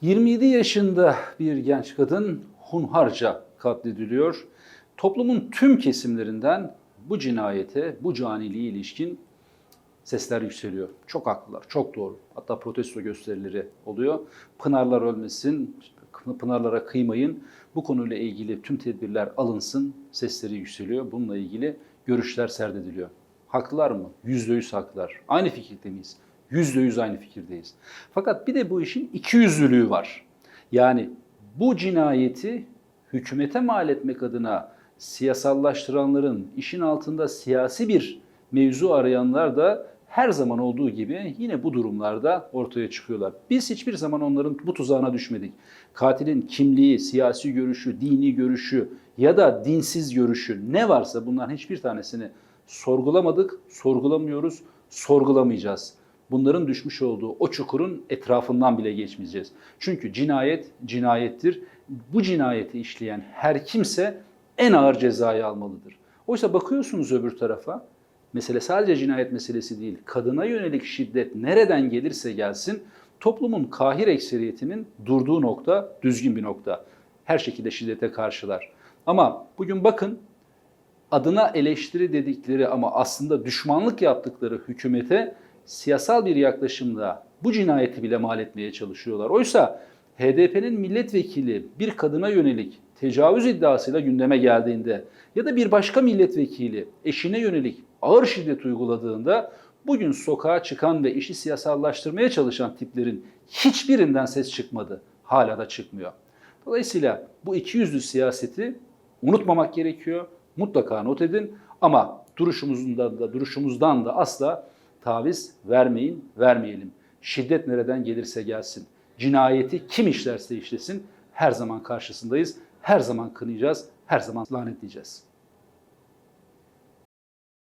27 yaşında bir genç kadın hunharca katlediliyor. Toplumun tüm kesimlerinden bu cinayete, bu caniliğe ilişkin sesler yükseliyor. Çok haklılar, çok doğru. Hatta protesto gösterileri oluyor. Pınarlar ölmesin, Pınarlara kıymayın. Bu konuyla ilgili tüm tedbirler alınsın. Sesleri yükseliyor. Bununla ilgili görüşler serdediliyor. Haklılar mı? Yüzde yüz haklılar. Aynı fikirde miyiz? Yüzde yüz aynı fikirdeyiz. Fakat bir de bu işin iki yüzlülüğü var. Yani bu cinayeti hükümete mal etmek adına siyasallaştıranların işin altında siyasi bir mevzu arayanlar da her zaman olduğu gibi yine bu durumlarda ortaya çıkıyorlar. Biz hiçbir zaman onların bu tuzağına düşmedik. Katilin kimliği, siyasi görüşü, dini görüşü ya da dinsiz görüşü ne varsa bunların hiçbir tanesini sorgulamadık, sorgulamıyoruz, sorgulamayacağız. Bunların düşmüş olduğu o çukurun etrafından bile geçmeyeceğiz. Çünkü cinayet cinayettir. Bu cinayeti işleyen her kimse en ağır cezayı almalıdır. Oysa bakıyorsunuz öbür tarafa, mesele sadece cinayet meselesi değil, kadına yönelik şiddet nereden gelirse gelsin, toplumun kahir ekseriyetinin durduğu nokta düzgün bir nokta. Her şekilde şiddete karşılar. Ama bugün bakın adına eleştiri dedikleri ama aslında düşmanlık yaptıkları hükümete siyasal bir yaklaşımla bu cinayeti bile mal etmeye çalışıyorlar. Oysa HDP'nin milletvekili bir kadına yönelik tecavüz iddiasıyla gündeme geldiğinde ya da bir başka milletvekili eşine yönelik ağır şiddet uyguladığında bugün sokağa çıkan ve işi siyasallaştırmaya çalışan tiplerin hiçbirinden ses çıkmadı. Hala da çıkmıyor. Dolayısıyla bu iki yüzlü siyaseti unutmamak gerekiyor. Mutlaka not edin ama duruşumuzdan da duruşumuzdan da asla taviz vermeyin, vermeyelim. Şiddet nereden gelirse gelsin. Cinayeti kim işlerse işlesin her zaman karşısındayız. Her zaman kınayacağız, her zaman lanetleyeceğiz.